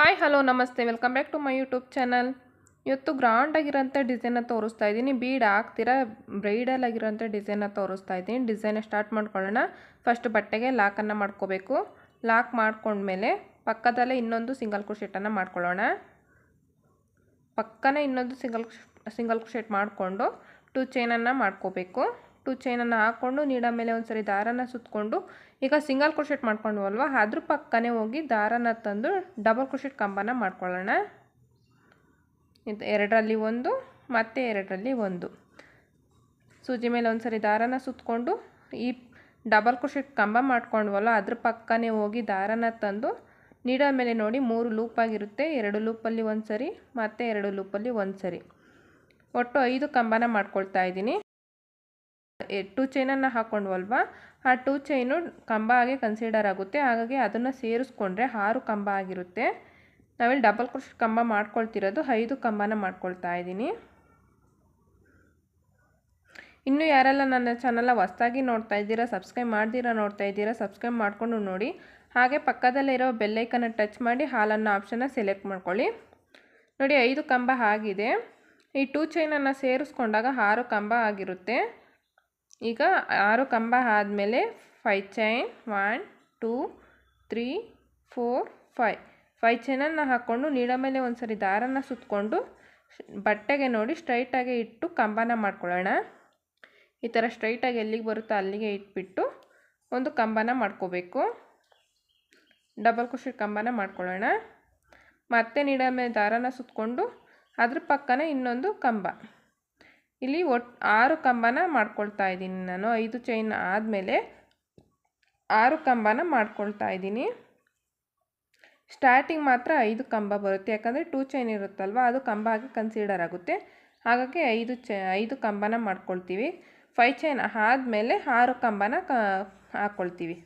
Hi hello ನಮಸ್ತೆ. Welcome back to my YouTube channel ಇವತ್ತು grand ಆಗಿರೋಂಥ ಡಿಸೈನ ತೋರಿಸ್ತಾ ಇದ್ದೀನಿ. ಬೀಡ್ ಹಾಕ್ತೀರಾ? ಬ್ರೈಡಲ್ ಆಗಿರೋಂಥ ಡಿಸೈನ ತೋರಿಸ್ತಾ ಇದ್ದೀನಿ. ಡಿಸೈನ ಸ್ಟಾರ್ಟ್ ಮಾಡ್ಕೊಳ್ಳೋಣ. ಫಸ್ಟ್ ಬಟ್ಟೆಗೆ ಲಾಕನ್ನು ಮಾಡ್ಕೋಬೇಕು. ಲಾಕ್ ಮಾಡ್ಕೊಂಡ್ಮೇಲೆ ಪಕ್ಕದಲ್ಲೇ ಇನ್ನೊಂದು ಸಿಂಗಲ್ ಕ್ರೋಶೆಟನ್ನು ಮಾಡ್ಕೊಳ್ಳೋಣ. ಪಕ್ಕನೇ ಇನ್ನೊಂದು ಸಿಂಗಲ್ ಸಿಂಗಲ್ ಕ್ರೋಶೆಟ್ ಮಾಡಿಕೊಂಡು ಟು ಚೈನನ್ನು ಮಾಡ್ಕೋಬೇಕು. ಟು ಚೈನನ್ನು ಹಾಕ್ಕೊಂಡು ನೀಡ ಮೇಲೆ ಒಂದು ಸರಿ ದಾರನ ಸುತ್ತಕೊಂಡು ಈಗ ಸಿಂಗಲ್ ಕ್ರೋಶೆಟ್ ಮಾಡ್ಕೊಂಡ್ವಲ್ವ? ಅದ್ರ ಪಕ್ಕನೇ ಹೋಗಿ ದಾರನ ತಂದು ಡಬಲ್ ಕ್ರೋಶೆಟ್ ಕಂಬನ ಮಾಡ್ಕೊಳ್ಳೋಣ. ಇದು ಎರಡರಲ್ಲಿ ಒಂದು, ಮತ್ತು ಎರಡರಲ್ಲಿ ಒಂದು. ಸೂಜಿ ಮೇಲೆ ಒಂದು ಸರಿ ದಾರನ ಸುತ್ತಕೊಂಡು ಈ ಡಬಲ್ ಕ್ರೋಶೆಟ್ ಕಂಬ ಮಾಡ್ಕೊಂಡ್ವಲ್ಲ, ಅದ್ರ ಪಕ್ಕನೇ ಹೋಗಿ ದಾರನ ತಂದು ನೀಡ ಮೇಲೆ ನೋಡಿ ಮೂರು ಲೂಪ್ ಆಗಿರುತ್ತೆ. ಎರಡು ಲೂಪಲ್ಲಿ ಒಂದು ಸರಿ ಮತ್ತು ಎರಡು ಲೂಪಲ್ಲಿ ಒಂದು ಸರಿ ಒಟ್ಟು ಐದು ಕಂಬನ ಮಾಡ್ಕೊಳ್ತಾ ಇದ್ದೀನಿ. ಟೂ ಚೈನನ್ನು ಹಾಕ್ಕೊಂಡ್ವಲ್ವಾ ಆ ಟು ಚೈನು ಕಂಬ ಆಗಿ ಕನ್ಸಿಡರ್ ಆಗುತ್ತೆ. ಹಾಗಾಗಿ ಅದನ್ನು ಸೇರಿಸ್ಕೊಂಡ್ರೆ ಆರು ಕಂಬ ಆಗಿರುತ್ತೆ. ನಾವಿಲ್ಲಿ ಡಬಲ್ ಕ್ರೋಶ್ ಕಂಬ ಮಾಡ್ಕೊಳ್ತಿರೋದು, ಐದು ಕಂಬನ ಮಾಡ್ಕೊಳ್ತಾ ಇದ್ದೀನಿ. ಇನ್ನು ಯಾರೆಲ್ಲ ನನ್ನ ಚಾನಲ್ನ ಹೊಸ್ದಾಗಿ ನೋಡ್ತಾ ಇದ್ದೀರಾ ಸಬ್ಸ್ಕ್ರೈಬ್ ಮಾಡ್ದಿರಾ ನೋಡ್ತಾ ಇದ್ದೀರಾ ಸಬ್ಸ್ಕ್ರೈಬ್ ಮಾಡಿಕೊಂಡು ನೋಡಿ. ಹಾಗೆ ಪಕ್ಕದಲ್ಲಿರೋ ಬೆಲ್ಲೈಕನ್ನು ಟಚ್ ಮಾಡಿ ಹಾಲನ್ನು ಆಪ್ಷನ್ನ ಸೆಲೆಕ್ಟ್ ಮಾಡ್ಕೊಳ್ಳಿ. ನೋಡಿ, ಐದು ಕಂಬ ಆಗಿದೆ. ಈ ಟೂ ಚೈನನ್ನು ಸೇರಿಸ್ಕೊಂಡಾಗ ಆರು ಕಂಬ ಆಗಿರುತ್ತೆ. ಈಗ ಆರು ಕಂಬ ಆದಮೇಲೆ five chain one two three four five five ಚೈನನ್ನು ಹಾಕ್ಕೊಂಡು ನೀಡ ಮೇಲೆ ಒಂದು ಸರಿ ದಾರನ ಸುತ್ತಕೊಂಡು ಬಟ್ಟೆಗೆ ನೋಡಿ ಸ್ಟ್ರೈಟಾಗಿ ಇಟ್ಟು ಕಂಬನ ಮಾಡ್ಕೊಳ್ಳೋಣ. ಈ ಥರ ಸ್ಟ್ರೈಟಾಗಿ ಎಲ್ಲಿಗೆ ಬರುತ್ತೋ ಅಲ್ಲಿಗೆ ಇಟ್ಬಿಟ್ಟು ಒಂದು ಕಂಬನ ಮಾಡ್ಕೋಬೇಕು. ಡಬಲ್ ಕುಶಿ ಕಂಬನ ಮಾಡ್ಕೊಳ್ಳೋಣ. ಮತ್ತೆ ನೀಡ ಮೇಲೆ ದಾರನ ಸುತ್ತಕೊಂಡು ಅದ್ರ ಪಕ್ಕನೇ ಇನ್ನೊಂದು ಕಂಬ. ಇಲ್ಲಿ ಒಟ್ಟು ಆರು ಕಂಬನ ಮಾಡ್ಕೊಳ್ತಾ ಇದ್ದೀನಿ ನಾನು. ಐದು ಚೈನ್ ಆದಮೇಲೆ ಆರು ಕಂಬನ ಮಾಡ್ಕೊಳ್ತಾ ಇದ್ದೀನಿ. ಸ್ಟಾರ್ಟಿಂಗ್ ಮಾತ್ರ ಐದು ಕಂಬ ಬರುತ್ತೆ. ಯಾಕಂದರೆ ಟೂ ಚೈನ್ ಇರುತ್ತಲ್ವ, ಅದು ಕಂಬ ಆಗಿ ಕನ್ಸಿಡರ್ ಆಗುತ್ತೆ. ಹಾಗಾಗಿ ಐದು ಚ, ಐದು ಕಂಬನ ಮಾಡ್ಕೊಳ್ತೀವಿ. ಫೈ ಚೈನ್ ಆದಮೇಲೆ ಆರು ಕಂಬನ ಕ ಹಾಕ್ಕೊಳ್ತೀವಿ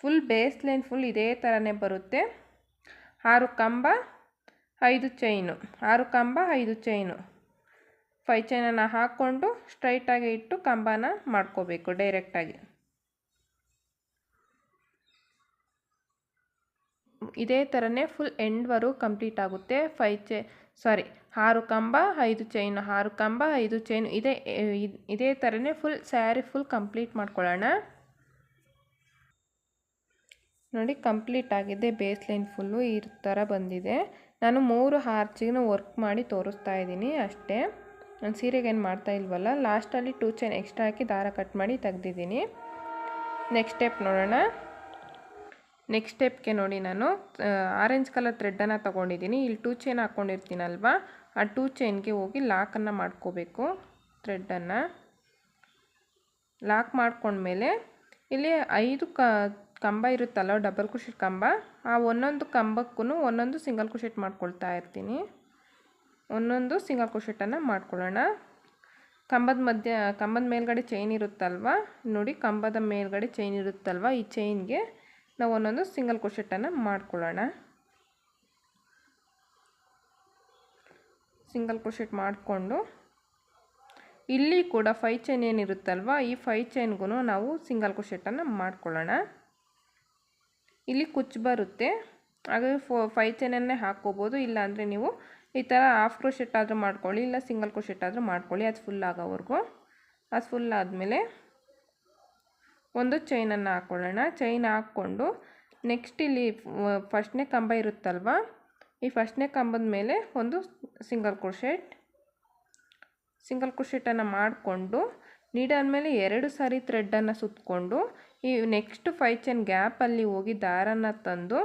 ಫುಲ್ ಬೇಸ್ ಲೈನ್ ಫುಲ್ ಇದೇ ಥರನೇ ಬರುತ್ತೆ. ಆರು ಕಂಬ ಐದು ಚೈನು, ಆರು ಕಂಬ, ಐದು ಚೈನು. ಫೈ ಚೈನನ್ನು ಹಾಕ್ಕೊಂಡು ಸ್ಟ್ರೈಟಾಗಿ ಇಟ್ಟು ಕಂಬನ ಮಾಡ್ಕೋಬೇಕು ಡೈರೆಕ್ಟಾಗಿ ಇದೇ ಥರನೇ ಫುಲ್ ಎಂಡ್ವರು ಕಂಪ್ಲೀಟ್ ಆಗುತ್ತೆ. ಫೈ ಚೈ ಸಾರಿ ಆರು ಕಂಬ, ಐದು ಚೈನು, ಆರು ಕಂಬ, ಐದು ಚೈನು, ಇದೇ ಇದೇ ಥರನೇ ಫುಲ್ ಸ್ಯಾರಿ ಫುಲ್ ಕಂಪ್ಲೀಟ್ ಮಾಡ್ಕೊಳ್ಳೋಣ. ನೋಡಿ ಕಂಪ್ಲೀಟ್ ಆಗಿದೆ ಬೇಸ್ ಲೈನ್ ಫುಲ್ಲು ಈ ಥರ ಬಂದಿದೆ. ನಾನು ಮೂರು ಹಾರ್ಚಿಗೂ ವರ್ಕ್ ಮಾಡಿ ತೋರಿಸ್ತಾ ಇದ್ದೀನಿ ಅಷ್ಟೇ. ನಾನು ಸೀರೆಗೇನು ಮಾಡ್ತಾ ಇಲ್ವಲ್ಲ, ಲಾಸ್ಟಲ್ಲಿ ಟೂ ಚೈನ್ ಎಕ್ಸ್ಟ್ರಾ ಹಾಕಿ ದಾರ ಕಟ್ ಮಾಡಿ ತೆಗ್ದಿದ್ದೀನಿ. ನೆಕ್ಸ್ಟ್ ಸ್ಟೆಪ್ ನೋಡೋಣ. ನೆಕ್ಸ್ಟ್ ಸ್ಟೆಪ್ಗೆ ನೋಡಿ ನಾನು ಆರೆಂಜ್ ಕಲರ್ ಥ್ರೆಡ್ಡನ್ನು ತೊಗೊಂಡಿದ್ದೀನಿ. ಇಲ್ಲಿ ಟೂ ಚೈನ್ ಹಾಕ್ಕೊಂಡಿರ್ತೀನಲ್ವ ಆ ಟೂ ಚೈನ್ಗೆ ಹೋಗಿ ಲಾಕನ್ನು ಮಾಡ್ಕೋಬೇಕು ಥ್ರೆಡ್ಡನ್ನು. ಲಾಕ್ ಮಾಡಿಕೊಂಡ್ಮೇಲೆ ಇಲ್ಲಿ ಐದು ಕ ಕಂಬ ಇರುತ್ತಲ್ಲ ಡಬಲ್ ಕುಶೆಟ್ ಕಂಬ, ಆ ಒಂದೊಂದು ಕಂಬಕ್ಕೂ ಒಂದೊಂದು ಸಿಂಗಲ್ ಕುಶಿಟ್ ಮಾಡ್ಕೊಳ್ತಾ ಇರ್ತೀನಿ. ಒಂದೊಂದು ಸಿಂಗಲ್ ಕುಶಿಟನ್ನು ಮಾಡ್ಕೊಳ್ಳೋಣ. ಕಂಬದ ಮಧ್ಯ, ಕಂಬದ ಮೇಲ್ಗಡೆ ಚೈನ್ ಇರುತ್ತಲ್ವ? ನೋಡಿ, ಕಂಬದ ಮೇಲ್ಗಡೆ ಚೈನ್ ಇರುತ್ತಲ್ವ? ಈ ಚೈನ್ಗೆ ನಾವು ಒಂದೊಂದು ಸಿಂಗಲ್ ಕುಶೆಟನ್ನು ಮಾಡ್ಕೊಳ್ಳೋಣ. ಸಿಂಗಲ್ ಕುಶೆಟ್ ಮಾಡಿಕೊಂಡು, ಇಲ್ಲಿ ಕೂಡ ಫೈ ಚೈನ್ ಏನಿರುತ್ತಲ್ವ? ಈ ಫೈ ಚೈನ್ಗೂ ನಾವು ಸಿಂಗಲ್ ಕುಶೆಟನ್ನು ಮಾಡ್ಕೊಳ್ಳೋಣ. ಇಲ್ಲಿ ಕುಚ್ಚು ಬರುತ್ತೆ. ಹಾಗಾಗಿ ಫೋ ಫೈ ಚೈನನ್ನೇ ಹಾಕ್ಕೋಬೋದು. ಇಲ್ಲಾಂದರೆ ನೀವು ಈ ಥರ ಹಾಫ್ ಕ್ರೋಶೆಟ್ ಆದರೂ ಮಾಡ್ಕೊಳ್ಳಿ, ಇಲ್ಲ ಸಿಂಗಲ್ ಕ್ರೋಶೆಟ್ ಆದರೂ ಮಾಡ್ಕೊಳ್ಳಿ. ಅದು ಫುಲ್ ಆಗೋವರೆಗೂ. ಅದು ಫುಲ್ ಆದಮೇಲೆ ಒಂದು ಚೈನನ್ನು ಹಾಕ್ಕೊಳ್ಳೋಣ ಚೈನ್ ಹಾಕ್ಕೊಂಡು ನೆಕ್ಸ್ಟ್ ಇಲ್ಲಿ ಫಸ್ಟ್ನೇ ಕಂಬ ಇರುತ್ತಲ್ವ? ಈ ಫಸ್ಟ್ನೇ ಕಂಬದ ಮೇಲೆ ಒಂದು ಸಿಂಗಲ್ ಕ್ರೋಶೆಟ್ ಸಿಂಗಲ್ ಕ್ರೋಶೆಟನ್ನು ಮಾಡಿಕೊಂಡು ನೀಡಾದ್ಮೇಲೆ ಎರಡು ಸಾರಿ ಥ್ರೆಡ್ಡನ್ನು ಸುತ್ತಕೊಂಡು ಈ ನೆಕ್ಸ್ಟ್ ಫೈ ಚೈನ್ ಗ್ಯಾಪಲ್ಲಿ ಹೋಗಿ ದಾರನ ತಂದು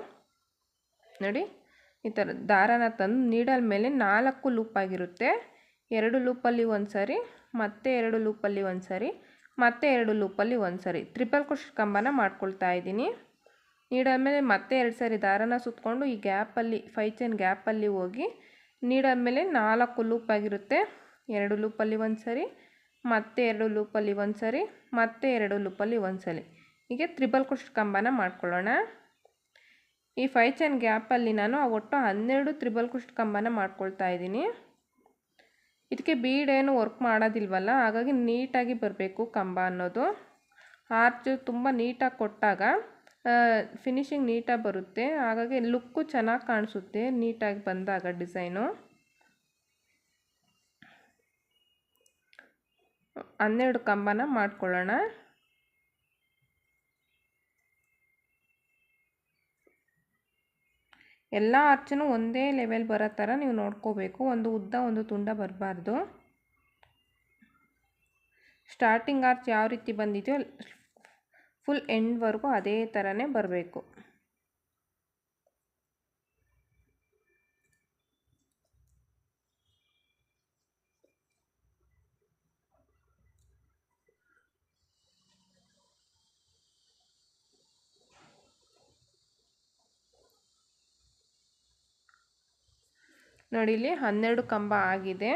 ನೋಡಿ, ಈ ಥರ ದಾರನ ತಂದು ನೀಡಲ್ ಮೇಲೆ ನಾಲ್ಕು ಲೂಪ್ ಆಗಿರುತ್ತೆ. ಎರಡು ಲೂಪಲ್ಲಿ ಒಂದು ಸಾರಿ, ಮತ್ತೆ ಎರಡು ಲೂಪಲ್ಲಿ ಒಂದು ಸಾರಿ, ಮತ್ತೆ ಎರಡು ಲೂಪಲ್ಲಿ ಒಂದು ಸಾರಿ. ತ್ರಿಪಲ್ ಕ್ರೋಶ್ ಕಂಬನ ಮಾಡ್ಕೊಳ್ತಾ ಇದ್ದೀನಿ. ನೀಡಾದ್ಮೇಲೆ ಮತ್ತೆ ಎರಡು ಸಾರಿ ದಾರನ ಸುತ್ತಕೊಂಡು ಈ ಗ್ಯಾಪಲ್ಲಿ ಫೈ ಚೈನ್ ಗ್ಯಾಪಲ್ಲಿ ಹೋಗಿ ನೀಡಾದ್ಮೇಲೆ ನಾಲ್ಕು ಲೂಪ್ ಆಗಿರುತ್ತೆ. ಎರಡು ಲೂಪಲ್ಲಿ ಒಂದು ಸರಿ ಮತ್ತೆ ಎರಡು ಲೂಪಲ್ಲಿ ಒಂದು ಸರಿ ಮತ್ತೆ ಎರಡು ಲೂಪಲ್ಲಿ ಒಂದು ಸರಿ ಹೀಗೆ ತ್ರಿಬಲ್ ಕ್ರೋಶ್ ಕಂಬನ ಮಾಡ್ಕೊಳ್ಳೋಣ. ಈ ಫೈ ಚೈನ್ ಗ್ಯಾಪಲ್ಲಿ ನಾನು ಒಟ್ಟು ಹನ್ನೆರಡು ತ್ರಿಬಲ್ ಕ್ರೋಶ್ ಕಂಬನ ಮಾಡ್ಕೊಳ್ತಾ ಇದ್ದೀನಿ. ಇದಕ್ಕೆ ಬೀಡೇನು ವರ್ಕ್ ಮಾಡೋದಿಲ್ವಲ್ಲ, ಹಾಗಾಗಿ ನೀಟಾಗಿ ಬರಬೇಕು ಕಂಬ ಅನ್ನೋದು. ಆರ್ಚು ತುಂಬ ನೀಟಾಗಿ ಕೊಟ್ಟಾಗ ಫಿನಿಶಿಂಗ್ ನೀಟಾಗಿ ಬರುತ್ತೆ. ಹಾಗಾಗಿ ಲುಕ್ಕು ಚೆನ್ನಾಗಿ ಕಾಣಿಸುತ್ತೆ, ನೀಟಾಗಿ ಬಂದಾಗ ಡಿಸೈನು ಹನ್ನೆರಡು ಕಂಬನ ಮಾಡ್ಕೊಳ್ಳೋಣ. ಎಲ್ಲ ಅರ್ಚನೂ ಒಂದೇ ಲೆವೆಲ್ ಬರೋ ಥರ ನೀವು ನೋಡ್ಕೋಬೇಕು. ಒಂದು ಉದ್ದ, ಒಂದು ತುಂಡ ಬರಬಾರ್ದು. ಸ್ಟಾರ್ಟಿಂಗ್ ಆರ್ಚ್ ಯಾವ ರೀತಿ ಬಂದಿದೆಯೋ ಫುಲ್ ಎಂಡ್ವರೆಗೂ ಅದೇ ಥರನೇ ಬರಬೇಕು. ನೋಡಿ, ಇಲ್ಲಿ ಹನ್ನೆರಡು ಕಂಬ ಆಗಿದೆ.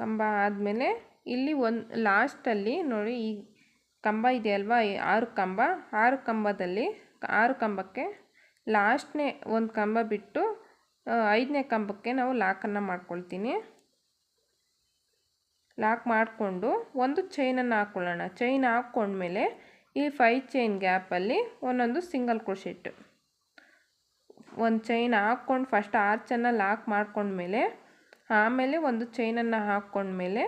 ಕಂಬ ಆದಮೇಲೆ ಇಲ್ಲಿ ಒಂದು ಲಾಸ್ಟಲ್ಲಿ ನೋಡಿ, ಈ ಕಂಬ ಇದೆ ಅಲ್ವಾ? ಆರು ಕಂಬ. ಆರು ಕಂಬದಲ್ಲಿ ಆರು ಕಂಬಕ್ಕೆ ಲಾಸ್ಟ್ನೇ ಒಂದು ಕಂಬ ಬಿಟ್ಟು ಐದನೇ ಕಂಬಕ್ಕೆ ನಾವು ಲಾಕನ್ನು ಮಾಡ್ಕೊಳ್ತೀನಿ. ಲಾಕ್ ಮಾಡಿಕೊಂಡು ಒಂದು ಚೈನನ್ನು ಹಾಕ್ಕೊಳ್ಳೋಣ ಚೈನ್ ಹಾಕ್ಕೊಂಡ್ಮೇಲೆ ಈ ಫೈ ಚೈನ್ ಗ್ಯಾಪಲ್ಲಿ ಒಂದೊಂದು ಸಿಂಗಲ್ ಕ್ರೋಶೆಟ್ ಒಂದು ಚೈನ್ ಹಾಕ್ಕೊಂಡು ಫಸ್ಟ್ ಆರ್ಚನ್ನು ಲಾಕ್ ಮಾಡ್ಕೊಂಡ್ಮೇಲೆ, ಆಮೇಲೆ ಒಂದು ಚೈನನ್ನು ಹಾಕ್ಕೊಂಡ್ಮೇಲೆ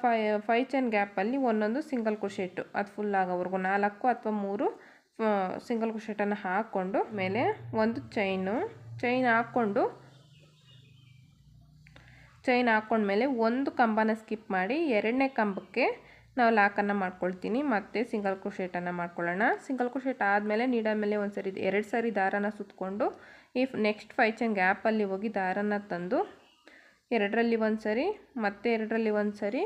ಫೈ ಫೈ ಚೈನ್ ಗ್ಯಾಪಲ್ಲಿ ಒಂದೊಂದು ಸಿಂಗಲ್ ಕ್ರೋಶೆಟ್ಟು ಅದು ಫುಲ್ ಆಗೋವರೆಗೂ ನಾಲ್ಕು ಅಥವಾ ಮೂರು ಸಿಂಗಲ್ ಕ್ರೋಶೆಟನ್ನು ಹಾಕ್ಕೊಂಡು ಮೇಲೆ ಒಂದು ಚೈನು ಚೈನ್ ಹಾಕ್ಕೊಂಡು ಚೈನ್ ಹಾಕ್ಕೊಂಡ್ಮೇಲೆ ಒಂದು ಕಂಬನ ಸ್ಕಿಪ್ ಮಾಡಿ ಎರಡನೇ ಕಂಬಕ್ಕೆ ನಾವು ಲಾಕನ್ನು ಮಾಡ್ಕೊಳ್ತೀನಿ, ಮತ್ತು ಸಿಂಗಲ್ ಕ್ರೋಶೆಟನ್ನು ಮಾಡ್ಕೊಳ್ಳೋಣ. ಸಿಂಗಲ್ ಕ್ರೋಶೆಟ್ ಆದಮೇಲೆ ನೀಡ ಮೇಲೆ ಒಂದು ಸರಿ, ಎರಡು ಸಾರಿ ದಾರನ ಸುತ್ತಕೊಂಡು ಈ ನೆಕ್ಸ್ಟ್ ಫೈ ಚೈನ್ ಗ್ಯಾಪಲ್ಲಿ ಹೋಗಿ ದಾರನ ತಂದು, ಎರಡರಲ್ಲಿ ಒಂದು ಸರಿ, ಮತ್ತೆ ಎರಡರಲ್ಲಿ ಒಂದು ಸರಿ,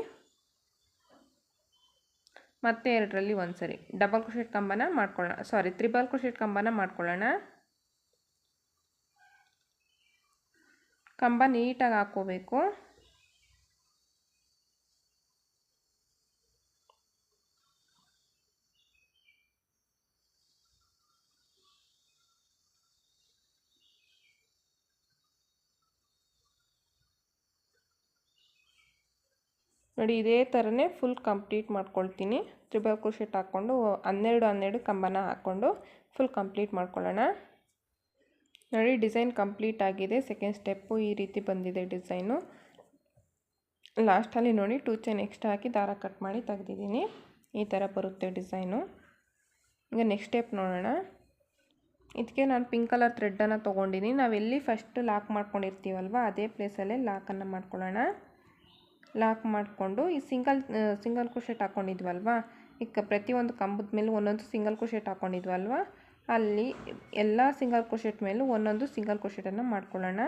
ಮತ್ತೆ ಎರಡರಲ್ಲಿ ಒಂದು ಸರಿ. ಡಬಲ್ ಕ್ರೋಶೆಟ್ ಕಂಬನ ಮಾಡ್ಕೊಳ್ಳೋಣ. ಸಾರಿ ತ್ರಿಬಲ್ ಕ್ರೋಶೆಟ್ ಕಂಬನ ಮಾಡ್ಕೊಳ್ಳೋಣ. ಕಂಬ ನೀಟಾಗಿ ಹಾಕ್ಕೋಬೇಕು. ನೋಡಿ, ಇದೇ ಥರನೇ ಫುಲ್ ಕಂಪ್ಲೀಟ್ ಮಾಡ್ಕೊಳ್ತೀನಿ. ತ್ರಿಬಲ್ ಕ್ರೋಶೆಟ್ ಹಾಕ್ಕೊಂಡು ಹನ್ನೆರಡು ಹನ್ನೆರಡು ಕಂಬನ ಹಾಕ್ಕೊಂಡು ಫುಲ್ ಕಂಪ್ಲೀಟ್ ಮಾಡ್ಕೊಳ್ಳೋಣ. ನೋಡಿ ಡಿಸೈನ್ ಕಂಪ್ಲೀಟ್ ಆಗಿದೆ. ಸೆಕೆಂಡ್ ಸ್ಟೆಪ್ಪು ಈ ರೀತಿ ಬಂದಿದೆ ಡಿಸೈನು ಲಾಸ್ಟಲ್ಲಿ ನೋಡಿ ಟೂ ಚೈನ್ ಎಕ್ಸ್ಟ್ರಾ ಹಾಕಿ ದಾರ ಕಟ್ ಮಾಡಿ ತೆಗ್ದಿದ್ದೀನಿ. ಈ ಥರ ಬರುತ್ತೆ ಡಿಸೈನು ಈಗ ನೆಕ್ಸ್ಟ್ ಸ್ಟೆಪ್ ನೋಡೋಣ. ಇದಕ್ಕೆ ನಾನು ಪಿಂಕ್ ಕಲರ್ ಥ್ರೆಡ್ಡನ್ನು ತೊಗೊಂಡಿದ್ದೀನಿ. ನಾವೆಲ್ಲಿ ಫಸ್ಟ್ ಲಾಕ್ ಮಾಡ್ಕೊಂಡಿರ್ತೀವಲ್ವ, ಅದೇ ಪ್ಲೇಸಲ್ಲೇ ಲಾಕನ್ನು ಮಾಡ್ಕೊಳ್ಳೋಣ. ಲಾಕ್ ಮಾಡಿಕೊಂಡು ಈ ಸಿಂಗಲ್ ಸಿಂಗಲ್ ಕ್ರೋಶೆಟ್ ಹಾಕ್ಕೊಂಡಿದ್ವಲ್ವ ಈಗ ಪ್ರತಿಯೊಂದು ಕಂಬದ ಮೇಲೂ ಒಂದೊಂದು ಸಿಂಗಲ್ ಕ್ರೋಶೆಟ್ ಹಾಕ್ಕೊಂಡಿದ್ವಲ್ವ ಅಲ್ಲಿ ಎಲ್ಲ ಸಿಂಗಲ್ ಕ್ರೋಶೆಟ್ ಮೇಲೂ ಒಂದೊಂದು ಸಿಂಗಲ್ ಕ್ರೋಶೆಟನ್ನು ಮಾಡ್ಕೊಳ್ಳೋಣ.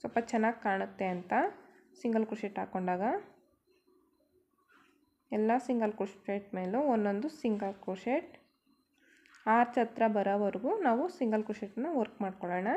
ಸ್ವಲ್ಪ ಚೆನ್ನಾಗಿ ಕಾಣುತ್ತೆ ಅಂತ ಸಿಂಗಲ್ ಕ್ರೋಶೆಟ್ ಹಾಕ್ಕೊಂಡಾಗ ಎಲ್ಲ ಸಿಂಗಲ್ ಕ್ರೋಶೆಟ್ ಮೇಲೂ ಒಂದೊಂದು ಸಿಂಗಲ್ ಕ್ರೋಶೆಟ್. ಆರ್ಚ್ ಹತ್ರ ಬರೋವರೆಗೂ ನಾವು ಸಿಂಗಲ್ ಕ್ರೋಶೆಟ್ನ ವರ್ಕ್ ಮಾಡ್ಕೊಳ್ಳೋಣ.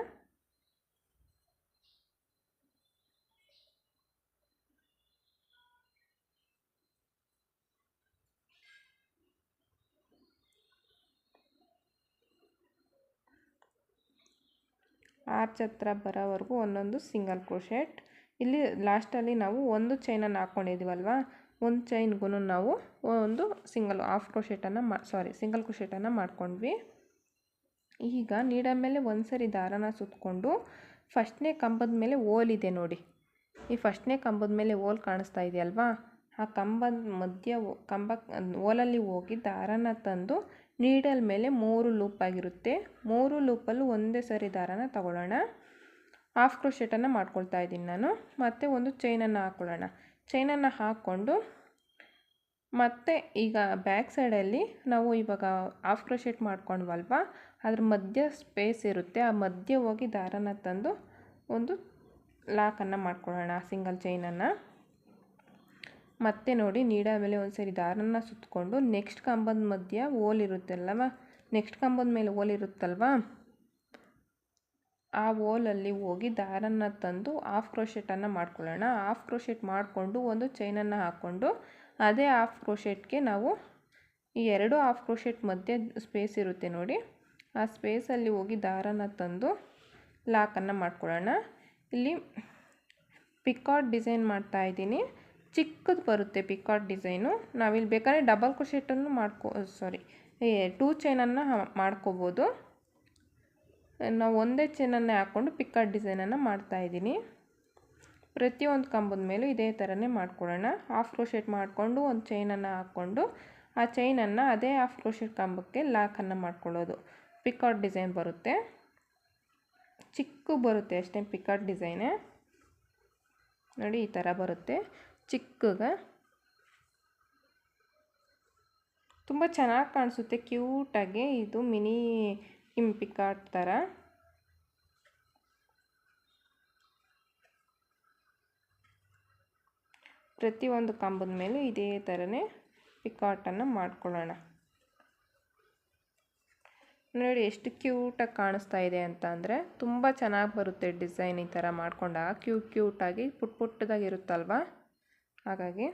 ಆರ್ಚ್ ಹತ್ರ ಬರೋವರೆಗೂ ಒಂದೊಂದು ಸಿಂಗಲ್ ಕ್ರೋಶೆಟ್ ಇಲ್ಲಿ ಲಾಸ್ಟಲ್ಲಿ ನಾವು ಒಂದು ಚೈನನ್ನು ಹಾಕ್ಕೊಂಡಿದ್ದೀವಲ್ವ ಒಂದು ಚೈನ್ಗೂ ನಾವು ಒಂದು ಸಿಂಗಲ್ ಹಾಫ್ ಕ್ರೋಶೆಟನ್ನು ಮಾ ಸಾರಿ ಸಿಂಗಲ್ ಕ್ರೋಶೆಟನ್ನು ಮಾಡ್ಕೊಂಡ್ವಿ. ಈಗ ನೀಡ ಮೇಲೆ ಒಂದು ಸರಿ ದಾರನ ಸುತ್ತಕೊಂಡು ಫಸ್ಟ್ನೇ ಕಂಬದ ಮೇಲೆ ಓಲಿದೆ ನೋಡಿ. ಈ ಫಸ್ಟ್ನೇ ಕಂಬದ ಮೇಲೆ ಓಲ್ ಕಾಣಿಸ್ತಾ ಇದೆಯಲ್ವಾ? ಆ ಕಂಬದ ಮಧ್ಯ, ಕಂಬ ಓಲಲ್ಲಿ ಹೋಗಿ ದಾರನ ತಂದು ನೀಡಲ್ ಮೇಲೆ ಮೂರು ಲೂಪ್ ಆಗಿರುತ್ತೆ. ಮೂರು ಲೂಪಲ್ಲೂ ಒಂದೇ ಸರಿ ದಾರನ ತಗೊಳ್ಳೋಣ. ಹಾಫ್ ಕ್ರೋಶೆಟನ್ನು ಮಾಡ್ಕೊಳ್ತಾ ಇದ್ದೀನಿ ನಾನು. ಮತ್ತು ಒಂದು ಚೈನನ್ನು ಹಾಕ್ಕೊಳ್ಳೋಣ ಚೈನನ್ನು ಹಾಕ್ಕೊಂಡು ಮತ್ತು ಈಗ ಬ್ಯಾಕ್ ಸೈಡಲ್ಲಿ ನಾವು ಇವಾಗ ಹಾಫ್ ಕ್ರೋಶೆಟ್ ಮಾಡ್ಕೊಂಡ್ವಲ್ವ? ಅದ್ರ ಮಧ್ಯ ಸ್ಪೇಸ್ ಇರುತ್ತೆ. ಆ ಮಧ್ಯೆ ಹೋಗಿ ದಾರನ ತಂದು ಒಂದು ಲಾಕನ್ನು ಮಾಡ್ಕೊಳ್ಳೋಣ ಸಿಂಗಲ್ ಚೈನನ್ನು ಮತ್ತೆ ನೋಡಿ ನೀಡ ಮೇಲೆ ಒಂದು ಸರಿ ದಾರನ ಸುತ್ತಕೊಂಡು ನೆಕ್ಸ್ಟ್ ಕಂಬದ ಮಧ್ಯ ಓಲ್ ಇರುತ್ತಲ್ವ ನೆಕ್ಸ್ಟ್ ಕಂಬದ ಮೇಲೆ ಓಲ್ ಇರುತ್ತಲ್ವ? ಆ ಓಲಲ್ಲಿ ಹೋಗಿ ದಾರನ ತಂದು ಹಾಫ್ ಕ್ರೋಶೆಟನ್ನು ಮಾಡ್ಕೊಳ್ಳೋಣ. ಹಾಫ್ ಕ್ರೋಶೆಟ್ ಮಾಡಿಕೊಂಡು ಒಂದು ಚೈನನ್ನು ಹಾಕ್ಕೊಂಡು ಅದೇ ಹಾಫ್ ಕ್ರೋಶೆಟ್ಗೆ ನಾವು ಈ ಎರಡು ಹಾಫ್ ಕ್ರೋಶೆಟ್ ಮಧ್ಯೆ ಸ್ಪೇಸ್ ಇರುತ್ತೆ ನೋಡಿ. ಆ ಸ್ಪೇಸಲ್ಲಿ ಹೋಗಿ ದಾರನ ತಂದು ಲಾಕನ್ನು ಮಾಡ್ಕೊಳ್ಳೋಣ. ಇಲ್ಲಿ ಪಿಕಾಟ್ ಡಿಸೈನ್ ಮಾಡ್ತಾ ಇದ್ದೀನಿ. ಚಿಕ್ಕದು ಬರುತ್ತೆ ಪಿಕಾಟ್ ಡಿಸೈನು ನಾವಿಲ್ಲಿ ಬೇಕಾದ್ರೆ ಡಬಲ್ ಕ್ರೋಶೆಟನ್ನು ಮಾಡ್ಕೋ ಸಾರಿ ಟೂ ಚೈನನ್ನು ಮಾಡ್ಕೋಬೋದು. ನಾವು ಒಂದೇ ಚೈನನ್ನೇ ಹಾಕ್ಕೊಂಡು ಪಿಕಾಟ್ ಡಿಸೈನನ್ನು ಮಾಡ್ತಾಯಿದ್ದೀನಿ ಪ್ರತಿಯೊಂದು ಕಂಬದ ಮೇಲೂ ಇದೇ ಥರನೇ ಮಾಡ್ಕೊಳ್ಳೋಣ ಹಾಫ್ ಕ್ರೋಶೆಟ್ ಮಾಡಿಕೊಂಡು ಒಂದು ಚೈನನ್ನು ಹಾಕ್ಕೊಂಡು ಆ ಚೈನನ್ನು ಅದೇ ಹಾಫ್ ಕ್ರೋಶೆಟ್ ಕಂಬಕ್ಕೆ ಲಾಕನ್ನು ಮಾಡ್ಕೊಳ್ಳೋದು. ಪಿಕಾಟ್ ಡಿಸೈನ್ ಬರುತ್ತೆ. ಚಿಕ್ಕ ಬರುತ್ತೆ ಅಷ್ಟೇ ಪಿಕಾಟ್ ಡಿಸೈನೇ ನೋಡಿ, ಈ ಥರ ಬರುತ್ತೆ. ಚಿಕ್ಕಗೆ. ತುಂಬ ಚೆನ್ನಾಗಿ ಕಾಣಿಸುತ್ತೆ, ಕ್ಯೂಟಾಗಿ. ಇದು ಮಿನಿ ಇಂಪಿಕಾಟ್ ಪಿಕಾಟ್ ಥರ. ಪ್ರತಿಯೊಂದು ಕಂಬದ ಮೇಲೂ ಇದೇ ಥರನೇ ಪಿಕಾಟನ್ನು ಮಾಡ್ಕೊಳ್ಳೋಣ. ನೋಡಿ, ಎಷ್ಟು ಕ್ಯೂಟಾಗಿ ಕಾಣಿಸ್ತಾ ಇದೆ ಅಂತ ಅಂದರೆ, ತುಂಬ ಚೆನ್ನಾಗಿ ಬರುತ್ತೆ ಡಿಸೈನ್ ಈ ಥರ ಮಾಡಿಕೊಂಡಾಗ. ಕ್ಯೂಟ್ ಕ್ಯೂಟಾಗಿ ಪುಟ್ ಪುಟ್ಟದಾಗಿ ಇರುತ್ತಲ್ವ ಹಾಗಾಗಿ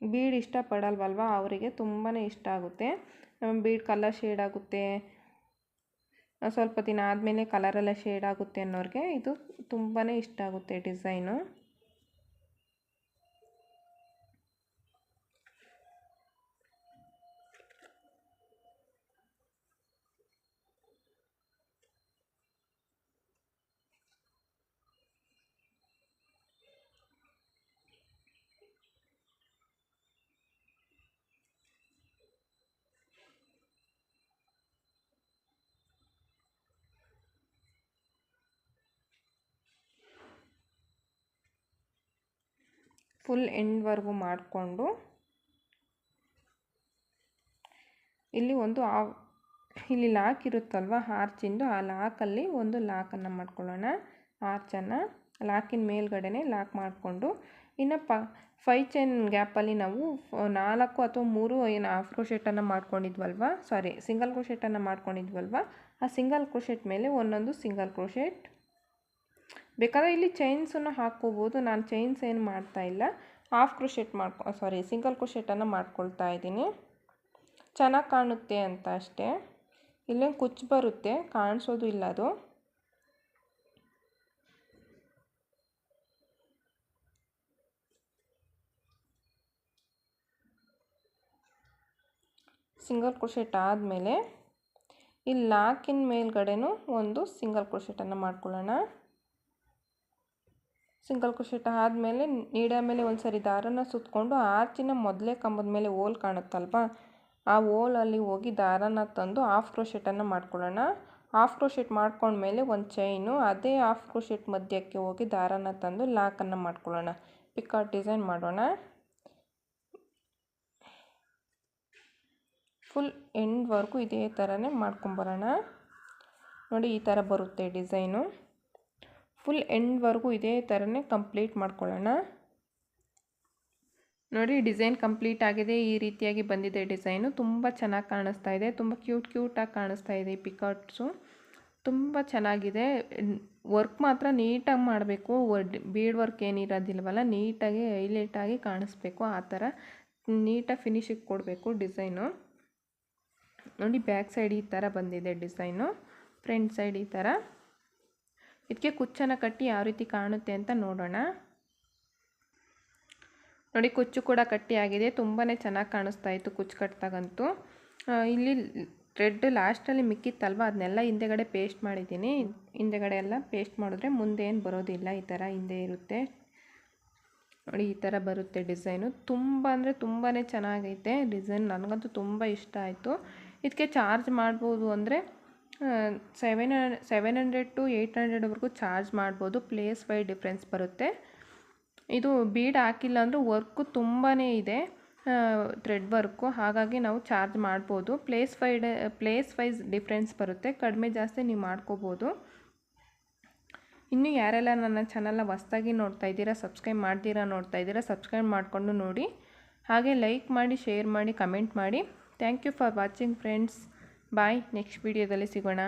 ಬೀಡ್ ಇಷ್ಟಪಡಲ್ವಲ್ವ? ಅವರಿಗೆ ತುಂಬಾ ಇಷ್ಟ ಆಗುತ್ತೆ. ಬೀಡ್ ಕಲರ್ ಶೇಡ್ ಆಗುತ್ತೆ. ಸ್ವಲ್ಪ ದಿನ ಆದಮೇಲೆ ಕಲರೆಲ್ಲ ಶೇಡ್ ಆಗುತ್ತೆ ಅನ್ನೋರಿಗೆ ಇದು ತುಂಬಾ ಇಷ್ಟ ಆಗುತ್ತೆ ಡಿಸೈನು ಫುಲ್ ಎಂಡ್ವರೆಗೂ ಮಾಡಿಕೊಂಡು ಇಲ್ಲಿ ಒಂದು ಆ, ಇಲ್ಲಿ ಲಾಕ್ ಇರುತ್ತಲ್ವ ಆರ್ಚಿಂದು ಆ ಲಾಕಲ್ಲಿ ಒಂದು ಲಾಕನ್ನು ಮಾಡ್ಕೊಳ್ಳೋಣ. ಆರ್ಚನ್ನು ಲಾಕಿನ ಮೇಲ್ಗಡೆನೇ ಲಾಕ್ ಮಾಡಿಕೊಂಡು, ಇನ್ನು ಪ ಫೈ ಚೈನ್ ಗ್ಯಾಪಲ್ಲಿ ನಾವು ನಾಲ್ಕು ಅಥವಾ ಮೂರು ಏನು ಹಾಫ್ ಕ್ರೋಶೆಟನ್ನು ಮಾಡ್ಕೊಂಡಿದ್ವಲ್ವ ಸಾರಿ ಸಿಂಗಲ್ ಕ್ರೋಶೆಟನ್ನು ಮಾಡ್ಕೊಂಡಿದ್ವಲ್ವ, ಆ ಸಿಂಗಲ್ ಕ್ರೋಶೆಟ್ ಮೇಲೆ ಒಂದೊಂದು ಸಿಂಗಲ್ ಕ್ರೋಶೆಟ್ ಬೇಕಾದರೆ ಇಲ್ಲಿ ಚೈನ್ಸನ್ನು ಹಾಕ್ಕೋಬೋದು ನಾನು ಚೈನ್ಸ್ ಏನು ಮಾಡ್ತಾ ಇಲ್ಲ. ಹಾಫ್ ಕ್ರೋಶೆಟ್ ಮಾಡ್ಕೊ ಸಾರಿ ಸಿಂಗಲ್ ಕ್ರೋಶೆಟನ್ನು ಮಾಡ್ಕೊಳ್ತಾ ಇದ್ದೀನಿ. ಚೆನ್ನಾಗಿ ಕಾಣುತ್ತೆ ಅಂತ ಅಷ್ಟೇ. ಇಲ್ಲೇ ಕುಚ್ಚು ಬರುತ್ತೆ, ಕಾಣಿಸೋದು ಇಲ್ಲ ಅದು. ಸಿಂಗಲ್ ಕ್ರೋಶೆಟ್ ಆದಮೇಲೆ ಇಲ್ಲಿ ಲಾಕಿನ ಮೇಲ್ಗಡೆನೂ ಒಂದು ಸಿಂಗಲ್ ಕ್ರೋಶೆಟನ್ನು ಮಾಡ್ಕೊಳ್ಳೋಣ. ಸಿಂಗಲ್ ಕ್ರೋಶೆಟ್ ಆದಮೇಲೆ ನೀಡೋ ಮೇಲೆ ಒಂದು ಸರಿ ದಾರನ ಸುತ್ತಕೊಂಡು ಆರ್ಚಿನ ಮೊದಲೇ ಕಂಬದ ಮೇಲೆ ಓಲ್ ಕಾಣುತ್ತಲ್ವ? ಆ ಹೋಲಲ್ಲಿ ಹೋಗಿ ದಾರನ ತಂದು ಹಾಫ್ ಕ್ರೋಶೆಟನ್ನು ಮಾಡ್ಕೊಳ್ಳೋಣ. ಹಾಫ್ ಕ್ರೋಶೆಟ್ ಮಾಡ್ಕೊಂಡ್ಮೇಲೆ ಒಂದು ಚೈನು ಅದೇ ಹಾಫ್ ಕ್ರೋಶೆಟ್ ಮಧ್ಯಕ್ಕೆ ಹೋಗಿ ದಾರನ ತಂದು ಲಾಕನ್ನು ಮಾಡ್ಕೊಳ್ಳೋಣ. ಪಿಕಾಟ್ ಡಿಸೈನ್ ಮಾಡೋಣ. ಫುಲ್ ಎಂಡ್ವರೆಗೂ ಇದೇ ಥರನೇ ಮಾಡ್ಕೊಂಬರೋಣ. ನೋಡಿ ಈ ಥರ ಬರುತ್ತೆ ಡಿಸೈನು ಫುಲ್ ಎಂಡ್ವರೆಗೂ ಇದೇ ಥರನೇ ಕಂಪ್ಲೀಟ್ ಮಾಡ್ಕೊಳ್ಳೋಣ. ನೋಡಿ ಡಿಸೈನ್ ಕಂಪ್ಲೀಟ್ ಆಗಿದೆ. ಈ ರೀತಿಯಾಗಿ ಬಂದಿದೆ ಡಿಸೈನು ತುಂಬ ಚೆನ್ನಾಗಿ ಕಾಣಿಸ್ತಾ ಇದೆ. ತುಂಬ ಕ್ಯೂಟ್ ಕ್ಯೂಟಾಗಿ ಕಾಣಿಸ್ತಾ ಇದೆ ಈ ಪಿಕಾಟ್ಸು ತುಂಬ ಚೆನ್ನಾಗಿದೆ. ವರ್ಕ್ ಮಾತ್ರ ನೀಟಾಗಿ ಮಾಡಬೇಕು. ಬೀಡ್ ವರ್ಕ್ ಏನಿರೋದಿಲ್ವಲ್ಲ, ನೀಟಾಗಿ ಹೈಲೈಟಾಗಿ ಕಾಣಿಸ್ಬೇಕು. ಆ ಥರ ನೀಟಾಗಿ ಫಿನಿಶಿಗೆ ಕೊಡಬೇಕು ಡಿಸೈನು ನೋಡಿ ಬ್ಯಾಕ್ ಸೈಡ್ ಈ ಥರ ಬಂದಿದೆ ಡಿಸೈನು ಫ್ರಂಟ್ ಸೈಡ್ ಈ ಥರ. ಇದಕ್ಕೆ ಕುಚ್ಚನ್ನು ಕಟ್ಟಿ ಯಾವ ರೀತಿ ಕಾಣುತ್ತೆ ಅಂತ ನೋಡೋಣ. ನೋಡಿ, ಕುಚ್ಚು ಕೂಡ ಕಟ್ಟಿ ಆಗಿದೆ. ತುಂಬಾ ಚೆನ್ನಾಗಿ ಕಾಣಿಸ್ತಾ ಇತ್ತು ಕುಚ್ಚು ಕಟ್ಟಿದಾಗಂತೂ ಇಲ್ಲಿ ರೆಡ್ ಲಾಸ್ಟಲ್ಲಿ ಮಿಕ್ಕಿತ್ತಲ್ವ? ಅದನ್ನೆಲ್ಲ ಹಿಂದೆಗಡೆ ಪೇಸ್ಟ್ ಮಾಡಿದ್ದೀನಿ. ಹಿಂದೆಗಡೆ ಎಲ್ಲ ಪೇಸ್ಟ್ ಮಾಡಿದ್ರೆ ಮುಂದೆ ಏನು ಬರೋದಿಲ್ಲ. ಈ ಥರ ಹಿಂದೆ ಇರುತ್ತೆ. ನೋಡಿ, ಈ ಥರ ಬರುತ್ತೆ ಡಿಸೈನು. ತುಂಬ ಅಂದರೆ ತುಂಬಾ ಚೆನ್ನಾಗೈತೆ ಡಿಸೈನ್. ನನಗಂತೂ ತುಂಬ ಇಷ್ಟ ಆಯಿತು. ಇದಕ್ಕೆ ಚಾರ್ಜ್ ಮಾಡ್ಬೋದು ಅಂದರೆ seven seven hundred to eight ಹಂಡ್ರೆಡ್ವರೆಗೂ charge ಮಾಡ್ಬೋದು. ಪ್ಲೇಸ್ ವೈ ಡಿಫ್ರೆನ್ಸ್ ಬರುತ್ತೆ. ಇದು ಬೀಡ್ ಹಾಕಿಲ್ಲ ಅಂದರೂ ವರ್ಕು ತುಂಬಾ ಇದೆ. ಥ್ರೆಡ್ ವರ್ಕು ಹಾಗಾಗಿ ನಾವು ಚಾರ್ಜ್ ಮಾಡ್ಬೋದು. Place wide place wise difference ಬರುತ್ತೆ. ಕಡಿಮೆ ಜಾಸ್ತಿ ನೀವು ಮಾಡ್ಕೋಬೋದು. ಇನ್ನು ಯಾರೆಲ್ಲ ನನ್ನ ಚಾನಲ್ನ ಹೊಸ್ದಾಗಿ ನೋಡ್ತಾ ಇದ್ದೀರಾ ಸಬ್ಸ್ಕ್ರೈಬ್ ಮಾಡ್ತೀರಾ ನೋಡ್ತಾ ಇದ್ದೀರಾ ಸಬ್ಸ್ಕ್ರೈಬ್ ಮಾಡಿಕೊಂಡು ನೋಡಿ. ಹಾಗೆ ಲೈಕ್ ಮಾಡಿ ಶೇರ್ ಮಾಡಿ ಕಮೆಂಟ್ ಮಾಡಿ. Thank you for watching friends bye next ವೀಡಿಯೋದಲ್ಲಿ ಸಿಗೋಣ.